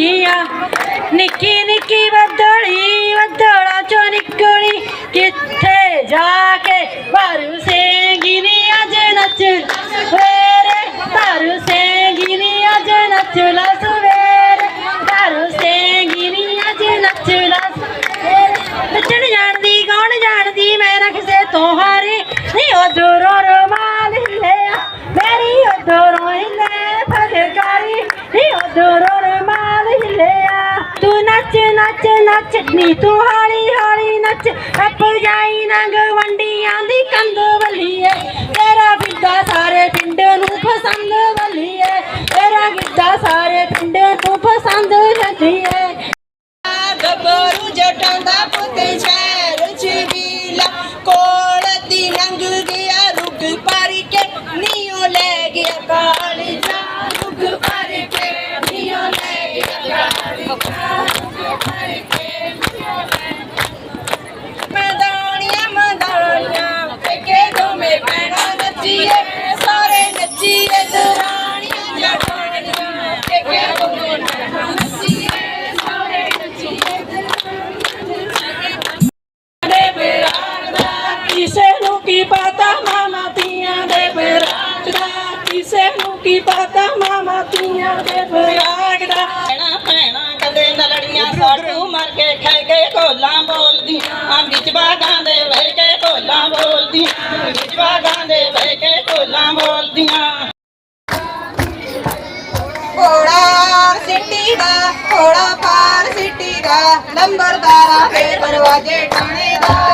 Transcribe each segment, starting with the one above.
ਨਿੱਕੀਆਂ ਨਿੱਕੀ ਨਿੱਕੀ ਬੱਦਲੀ, ਬੱਦਲਾਂ ਚੋਂ ਨਿਕਲੀ। ਕਿੱਥੇ ਜਾ ਕੇ ਭਰੂ ਸੇਂਗੀ ਨੀ ਅੱਜ ਨੱਚ ਨੱਚ, ਨੀ ਤੂੰ ਹਾਲੀ ਹੌਲੀ ਨੱਚ। ਅੱਪ ਜਾਈ ਨੰਗ ਵੰਡੀਆਂ ਦੀ ਕੰਧ ਵੱਲੀਏ। ਤੇਰਾ ਗਿੱਧਾ ਕੀ ਪਤਾ ਮਾਮਾ ਤੀਆਂ ਦੇ ਬਿਰਾਗ ਦਾ। ਭੈਣਾਂ ਭੈਣਾਂ ਕਦੇ ਨਲੜੀਆਂ ਸਾਡੂ ਮਰ ਕੇ ਖੈ ਕੇ ਢੋਲਾਂ ਬੋਲਦੀਆਂ। ਵਿੱਚ ਬਾਗਾਂ ਦੇ ਬਹਿ ਕੇ ਢੋਲਾਂ ਬੋਲਦੀਆਂ। ਵਿੱਚ ਬਾਗਾਂ ਦੇ ਬਹਿ ਕੇ ਢੋਲਾਂ ਬੋਲਦੀਆਂ। ਘੋੜਾ ਸਿੱਟੀ ਦਾ ਘੋੜਾ ਪਾਰ ਸਿੱਟੀ ਦਾ। ਨੰਬਰਦਾਰਾਂ ਦੇ ਦਰਵਾਜ਼ੇ ਥਾਣੇਦਾਰ ਸਿੱਟੀ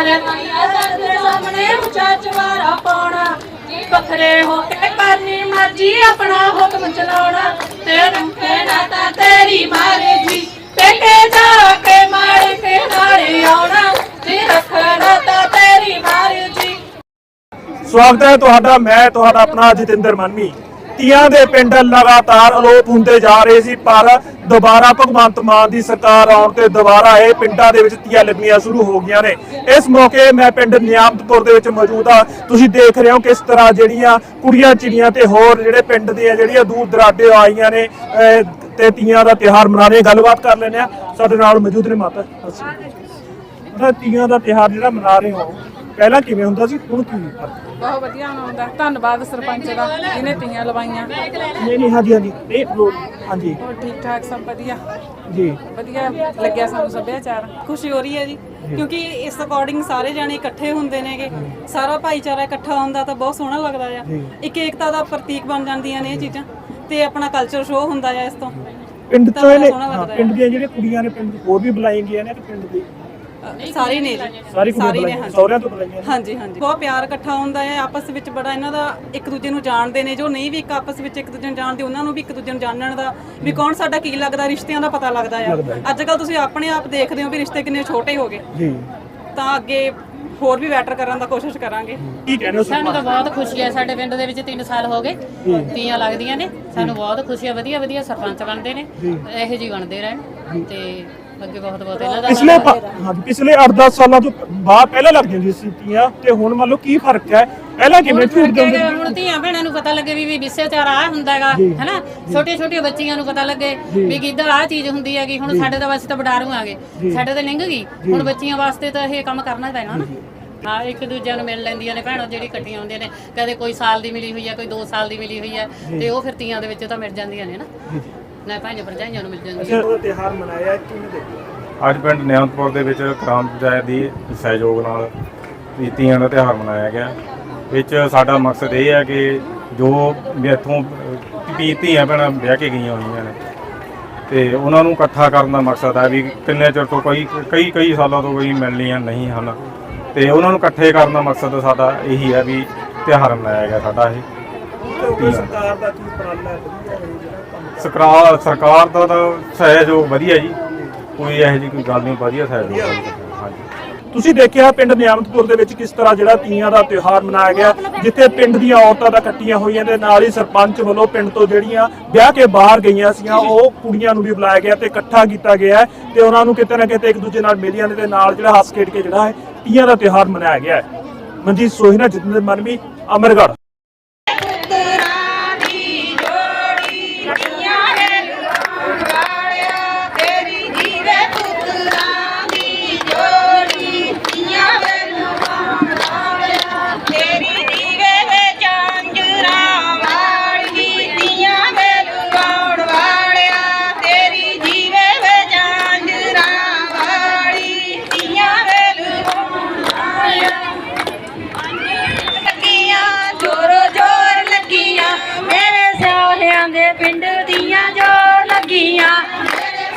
ਬੱਕਰੇ ਮਾਇਆ ਦਰਦ ਸਾਹਮਣੇ, ਉੱਚਾ ਚਵਾਰਾ ਪਾਉਣਾ। ਬੱਕਰੇ ਹੋ ਕੇ ਕਰਨੀ ਮਰਜ਼ੀ, ਆਪਣਾ ਹੁਕਮ ਚਲਾਉਣਾ। ਤੇਰੇ ਕਹਿਣਾ ਤਾਂ ਤੇਰੀ ਮਾਰੇ ਜੀ ਪੇਕੇ ਜਾ ਕੇ ਮਾਰ ਕੇ ਨਾਲੇ ਆਉਣਾ। ਜੀ ਰੱਖਣਾ ਤਾਂ ਤੇਰੀ ਮਾਰੇ ਜੀ ਸਵਾਗਤ ਹੈ ਤੁਹਾਡਾ, ਮੈਂ ਤੁਹਾਡਾ ਆਪਣਾ ਜਤਿੰਦਰ ਮਨਮੀ ਤੀਆਂ ਦੇ ਪਿੰਡ ਲਗਾਤਾਰ ਅਲੋਪ ਹੁੰਦੇ ਜਾ ਰਹੇ ਸੀ ਪਰ ਦੁਬਾਰਾ ਭਗਵੰਤ ਮਾਨ ਦੀ ਸਰਕਾਰ ਆਉਣ ਤੇ ਦੁਬਾਰਾ ਇਹ ਪਿੰਡਾਂ ਦੇ ਵਿੱਚ ਤੀਆਂ ਲੱਗਣੀਆਂ ਸ਼ੁਰੂ ਹੋ ਗਈਆਂ ਨੇ। ਇਸ ਮੌਕੇ ਮੈਂ ਪਿੰਡ ਨਿਆਮਤਪੁਰ ਦੇ ਵਿੱਚ ਮੌਜੂਦ ਆ ਤੁਸੀਂ ਦੇਖ ਰਹੇ ਹੋ ਕਿਸ ਤਰ੍ਹਾਂ ਜਿਹੜੀਆਂ ਕੁੜੀਆਂ ਚਿੜੀਆਂ ਤੇ ਹੋਰ ਜਿਹੜੇ ਪਿੰਡ ਦੀਆਂ ਜਿਹੜੀਆਂ ਦੂਰ ਦਰਾਡੇ ਆਈਆਂ ਨੇ ਅਹ, ਤੇ ਤੀਆਂ ਦਾ ਤਿਉਹਾਰ ਮਨਾ ਰਹੇ ਗੱਲਬਾਤ ਕਰ ਲੈਂਦੇ ਆ ਸਾਡੇ ਨਾਲ ਮੌਜੂਦ ਨੇ ਮਾਤਾ। ਸਤਿ ਸ਼੍ਰੀ ਅਕਾਲ। ਤੀਆਂ ਦਾ ਤਿਉਹਾਰ ਜਿਹੜਾ ਮਨਾ ਰਹੇ ਹੋ ਪਹਿਲਾਂ ਕਿਵੇਂ ਹੁੰਦਾ ਸੀ? ਹੁਣ ਕੀ ਫ਼ਰਕ? ਹੈ? ਬਹੁਤ ਵਧੀਆ ਮਨਾਉਂਦਾ ਧੰਨਵਾਦ ਸਰਪੰਚ ਦਾ ਜਿਹਨੇ ਤੀਆਂ ਲਵਾਈਆਂ। ਨਹੀਂ ਨਹੀਂ ਹਾਂਜੀ ਹਾਂਜੀ। ਇਹ ਲੋ- ਹਾਂਜੀ। ਹੋਰ ਠੀਕ ਠਾਕ ਸਭ ਵਧੀਆ? ਜੀ। ਵਧੀਆ ਲੱਗਿਆ ਸਾਨੂੰ ਸੱਭਿਆਚਾਰ। ਖੁਸ਼ੀ ਹੋ ਰਹੀ ਹੈ ਜੀ ਕਿਉਂਕਿ ਇਸ ਅਕੋਰਡਿੰਗ ਸਾਰੇ ਜਾਣੇ ਇਕੱਠੇ ਹੁੰਦੇ ਨੇਗੇ। ਸਾਰਾ ਭਾਈਚਾਰਾ ਇਕੱਠਾ ਹੁੰਦਾ ਤਾਂ ਬਹੁਤ ਸੋਹਣਾ ਲੱਗਦਾ ਆ। ਇੱਕ ਏਕਤਾ ਦਾ ਪ੍ਰਤੀਕ ਬਣ ਜਾਂਦੀਆਂ ਨੇ ਇਹ ਚੀਜ਼ਾਂ ਤੇ ਆਪਣਾ ਕਲਚਰ ਸ਼ੋਅ ਹੁੰਦਾ ਆ ਇਸ ਤੋਂ। ਪਿੰਡ ਤਾਂ ਇਹਨੇ ਪਿੰਡ ਦੀਆਂ ਜਿਹੜੀਆਂ ਕੁੜੀਆਂ ਨੇ ਪਿੰਡ ਹੋਰ ਵੀ ਬੁਲਾਈ ਗਈਆਂ ਨੇ ਤੇ ਪਿੰਡ ਦੀ ਸਾਰੇ ਨੇ ਜੀ। ਸਾਰੀ ਕੁੜੀਆਂ ਸਾਰੇ ਨੇ ਬੁਲਾਈਆਂ ਹਾਂਜੀ। ਸਹੁਰਿਆਂ ਤੋਂ ਬੁਲਾਈਆਂ। ਹਾਂਜੀ ਹਾਂਜੀ। ਬਹੁਤ ਪਿਆਰ ਇਕੱਠਾ ਹੁੰਦਾ ਹੈ ਆਪਸ ਵਿੱਚ ਬੜਾ ਇਹਨਾਂ ਦਾ ਇੱਕ ਦੂਜੇ ਨੂੰ ਜਾਣਦੇ ਨੇ ਜੋ ਨਹੀਂ ਵੀ ਇੱਕ ਆਪਸ ਵਿੱਚ ਇੱਕ ਦੂਜੇ ਨੂੰ ਜਾਣਦੇ ਉਹਨਾਂ ਨੂੰ ਵੀ ਇੱਕ ਦੂਜੇ ਨੂੰ ਜਾਣਨ ਦਾ ਵੀ ਕੌਣ ਸਾਡਾ ਕੀ ਲੱਗਦਾ ਰਿਸ਼ਤਿਆਂ ਦਾ ਪਤਾ ਲੱਗਦਾ ਆ। ਅੱਜ ਕੱਲ ਤੁਸੀਂ ਆਪਣੇ ਆਪ ਦੇਖਦੇ ਹੋ ਵੀ ਰਿਸ਼ਤੇ ਕਿੰਨੇ ਛੋਟੇ ਹੋ ਗਏ। ਜੀ। ਤਾਂ ਅੱਗੇ ਹੋਰ ਵੀ ਬੈਟਰ ਕਰਨ ਦਾ ਕੋਸ਼ਿਸ਼ ਕਰਾਂਗੇ। ਕੀ ਕਹਿੰਦੇ ਹੋ ਸਾਨੂੰ ਤਾਂ ਬਹੁਤ ਖੁਸ਼ੀ ਹੈ ਸਾਡੇ ਪਿੰਡ ਦੇ ਵਿੱਚ 3 ਸਾਲ ਹੋ ਗਏ। ਤੀਆਂ ਲੱਗਦੀਆਂ ਨੇ। ਸਾਨੂੰ ਬਹੁਤ ਖੁਸ਼ੀ ਹੈ ਵਧੀਆ ਵਧੀਆ ਸਰਪੰਚ ਬਣਦੇ ਨੇ। ਇਹੋ ਜਿਹੀ ਬਣਦੇ ਰਹਿਣ ਤੇ ਅੱਗੇ ਬਹੁਤ ਬਹੁਤ ਇਹਨਾਂ ਦਾ ਪਿਛਲੇ ਪ- ਪਿਛਲੇ 8-10 ਸਾਲਾਂ ਤੋਂ ਬਾਅਦ ਪਹਿਲਾਂ ਲੱਗ ਜਾਂਦੀ ਸੀ ਤੀਆਂ ਤੇ ਹੁਣ ਮੰਨ ਲਓ ਕੀ ਫ਼ਰਕ ਹੈ? ਪਹਿਲਾਂ ਕਿਵੇਂ ਝੂਠ ਦੇ ਹੁੰਦੇ ਸੀ? ਹੁਣ ਧੀਆਂ ਭੈਣਾਂ ਨੂੰ ਪਤਾ ਲੱਗੇ ਵੀ ਵੀ ਵਿਸ਼ੇਚਾਰ ਆ ਹੁੰਦਾ ਹੈਗਾ ਹੈਨਾ? ਛੋਟੀਆਂ ਛੋਟੀਆਂ ਬੱਚੀਆਂ ਨੂੰ ਪਤਾ ਲੱਗੇ ਵੀ ਕਿੱਦਾਂ ਆ ਚੀਜ਼ ਹੁੰਦੀ ਹੈਗੀ ਹੁਣ ਸਾਡੇ ਤਾਂ ਵਾਸਤੇ ਤਾਂ ਬਡਾਰੂ ਆ ਗਏ। ਸਾਡੇ ਤਾਂ ਲਿੰਗ ਗਈ। ਹੁਣ ਬੱਚੀਆਂ ਵਾਸਤੇ ਤਾਂ ਇਹ ਕੰਮ ਕਰਨਾ ਪੈਣਾ ਨਾ। ਹਾਂ ਇੱਕ ਦੂਜਿਆਂ ਨੂੰ ਮਿਲ ਲੈਂਦੀਆਂ ਨੇ ਭੈਣਾਂ ਜਿਹੜੀ ਇਕੱਠੀਆਂ ਹੁੰਦੀਆਂ ਨੇ। ਕਦੇ ਕੋਈ ਸਾਲ ਦੀ ਮਿਲੀ ਹੋਈ ਹੈ ਕੋਈ 2 ਸਾਲ ਦੀ ਮਿਲੀ ਹੋਈ ਹੈ ਤੇ ਉਹ ਫਿਰ ਤੀਆਂ ਦੇ ਵਿੱਚ ਤਾਂ ਮਿਲ ਜਾਂਦੀਆਂ ਨੇ ਨਾ। ਨੂੰ ਮਿਲ ਉਹ ਮਨਾਇਆ ਕਿਵੇਂ ਦੇਖਦੇ ਅੱਜ ਪਿੰਡ ਨਿਆਮਤਪੁਰ ਦੇ ਵਿੱਚ ਗ੍ਰਾਮ ਪੰਚਾਇਤ ਦੀ ਸਹਿਯੋਗ ਨਾਲ ਤੀਆਂ ਦਾ ਤਿਉਹਾਰ ਮਨਾਇਆ ਗਿਆ। ਵਿੱਚ ਸਾਡਾ ਮਕਸਦ ਇਹ ਹੈ ਕਿ ਜੋ ਇੱਥੋਂ ਵੀ ਧੀਆਂ ਭੈਣਾਂ ਵਿਆਹ ਕੇ ਗਈਆਂ ਹੋਈਆਂ ਨੇ ਤੇ ਉਹਨਾਂ ਨੂੰ ਇਕੱਠਾ ਕਰਨ ਦਾ ਮਕਸਦ ਹੈ ਵੀ ਕਿੰਨੇ ਚਿਰ ਤੋਂ ਕਈ ਕਈ ਕਈ ਸਾਲਾਂ ਤੋਂ ਕੋਈ ਮਿਲਣੀਆਂ ਨਹੀਂ ਹਨ। ਤੇ ਉਹਨਾਂ ਨੂੰ ਇਕੱਠੇ ਕਰਨ ਦਾ ਮਕਸਦ ਸਾਡਾ ਇਹੀ ਹੈ ਵੀ ਤਿਉਹਾਰ ਮਨਾਇਆ ਗਿਆ ਸਾਡਾ ਇਹ। ਤੇ ਸਰਕਾਰ ਦਾ ਕੀ ਉਪਰਾਲਾ ਹੈ? ਵਧੀਆ ਹੈ ਜਿਹੜਾ ਸਰਕਾਰ ਸਰਕਾਰ ਦਾ ਤਾਂ ਸਹਿਯੋਗ ਵਧੀਆ ਜੀ। ਕੋਈ ਇਹੋ ਜਿਹੀ ਕੋਈ ਗੱਲ ਨਹੀਂ, ਵਧੀਆ ਸਹਿਯੋਗ ਹਾਂਜੀ। ਤੁਸੀਂ ਦੇਖਿਆ ਪਿੰਡ ਨਿਆਮਤਪੁਰ ਦੇ ਵਿੱਚ ਕਿਸ ਤਰ੍ਹਾਂ ਜਿਹੜਾ ਤੀਆਂ ਦਾ ਤਿਉਹਾਰ ਮਨਾਇਆ ਗਿਆ, ਜਿੱਥੇ ਪਿੰਡ ਦੀਆਂ ਔਰਤਾਂ ਦਾ ਇਕੱਠੀਆਂ ਹੋਈਆਂ ਦੇ ਨਾਲ ਹੀ ਸਰਪੰਚ ਵੱਲੋਂ ਪਿੰਡ ਤੋਂ ਜਿਹੜੀਆਂ ਵਿਆਹ ਕੇ ਬਾਹਰ ਗਈਆਂ ਸੀਆਂ, ਉਹ ਕੁੜੀਆਂ ਨੂੰ ਵੀ ਬੁਲਾਇਆ ਗਿਆ ਤੇ ਇਕੱਠਾ ਕੀਤਾ ਗਿਆ ਹੈ ਤੇ ਉਹਨਾਂ ਨੂੰ ਕਿਤੇ ਨਾ ਕਿਤੇ ਇੱਕ ਦੂਜੇ ਨਾਲ ਮਿਲੀਆਂ ਨੇ ਤੇ ਨਾਲ ਜਿਹੜਾ ਹੱਸ ਖੇਡ ਕੇ ਜਿਹੜਾ ਹੈ, ਤੀਆਂ ਦਾ ਤਿਉਹਾਰ ਮਨਾਇਆ ਗਿਆ ਹੈ। ਮਨਜੀਤ ਸੋਹਿਨਾ ਨਾਲ ਮਨਵੀ, ਅਮਰਗੜ੍ਹ। ਦੇ ਪਿੰਡ ਦੀਆਂ ਜੋਰ ਲੱਗੀਆਂ।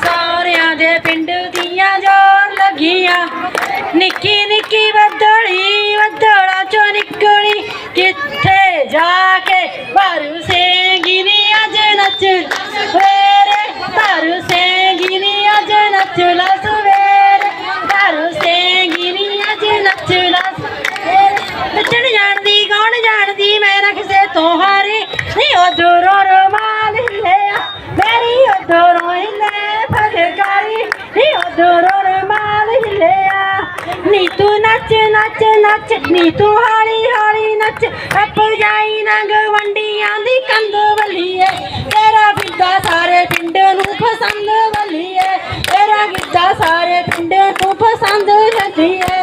ਸੌਰਿਆਂ ਦੇ ਪਿੰਡ ਦੀਆਂ ਜੋਰ ਲੱਗੀਆਂ। ਨਿੱਕੀ ਨਿੱਕੀ ਬੱਦਲੀ, ਬੱਦਲਾਂ ਚੋਂ ਨਿਕਲੀ। ਕਿੱਥੇ ਜਾ ਕੇ ਭਰੂ ਸੇਂਗੀ ਨੀ ਅੱਜ ਨੱਚ? ਵੇਰੇ ਭਰੂ ਸੇਂਗੀ ਨੀ ਅੱਜ ਨੱਚ ਲਾ ਸਵੇਰੇ। ਭਰੂ ਸੇਂਗੀ ਨੀ ਅੱਜ ਨੱਚ ਲਾ ਨੱਚਣ ਜਾਣਦੀ ਕੌਣ ਜਾਣਦੀ, ਮੈਂ ਨਾ ਕਿਸੇ ਤੋਂ ਹਾਰੇ ਨਹੀਂ ਉਹ ਦੂਰੋਂ ਮੇਰੀ ਉਧਰੋਂ ਹਿੱਲੇ ਫਟਕਾਰੀ ਨੀ ਉਧਰੋਂ ਰਮਾਲ ਤੂੰ ਨੱਚ ਨੱਚ ਨੱਚ ਨੀ ਤੂੰ ਹਾਲੀ ਹਾਲੀ ਨੱਚ ਅੱਪ ਨੰਗ ਵੰਡੀਆਂ ਦੀ ਕੰਧ ਵੱਲੀਏ ਤੇਰਾ ਗਿੱਧਾ ਸਾਰੇ ਪਿੰਡ ਨੂੰ ਪਸੰਦ ਵੱਲੀਏ ਤੇਰਾ ਗਿੱਧਾ ਸਾਰੇ ਪਿੰਡ ਨੂੰ ਪਸੰਦ ਲੱਦੀਏ